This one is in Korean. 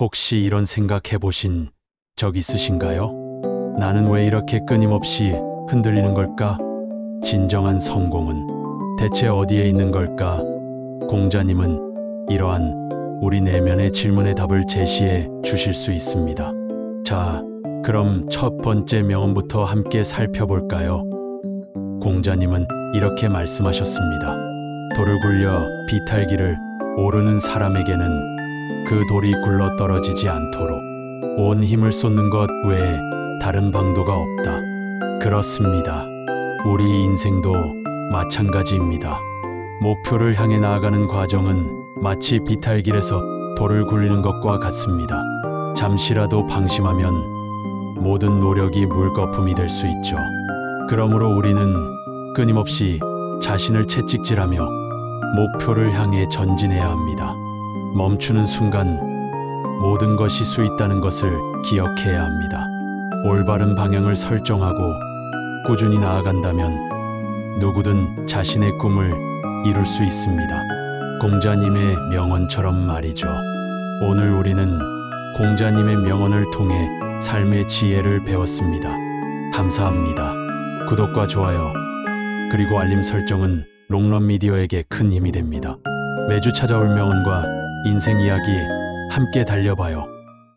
혹시 이런 생각 해 보신 적 있으신가요? 나는 왜 이렇게 끊임없이 흔들리는 걸까? 진정한 성공은 대체 어디에 있는 걸까? 공자님은 이러한 우리 내면의 질문의 답을 제시해 주실 수 있습니다. 자, 그럼 첫 번째 명언부터 함께 살펴볼까요? 공자님은 이렇게 말씀하셨습니다. 돌을 굴려 비탈기를 오르는 사람에게는 그 돌이 굴러 떨어지지 않도록 온 힘을 쏟는 것 외에 다른 방도가 없다. 그렇습니다. 우리 인생도 마찬가지입니다. 목표를 향해 나아가는 과정은 마치 비탈길에서 돌을 굴리는 것과 같습니다. 잠시라도 방심하면 모든 노력이 물거품이 될 수 있죠. 그러므로 우리는 끊임없이 자신을 채찍질하며 목표를 향해 전진해야 합니다. 멈추는 순간 모든 것이 수 있다는 것을 기억해야 합니다. 올바른 방향을 설정하고 꾸준히 나아간다면 누구든 자신의 꿈을 이룰 수 있습니다. 공자님의 명언처럼 말이죠. 오늘 우리는 공자님의 명언을 통해 삶의 지혜를 배웠습니다. 감사합니다. 구독과 좋아요, 그리고 알림 설정은 롱런 미디어에게 큰 힘이 됩니다. 매주 찾아올 명언과 인생 이야기 함께 달려봐요.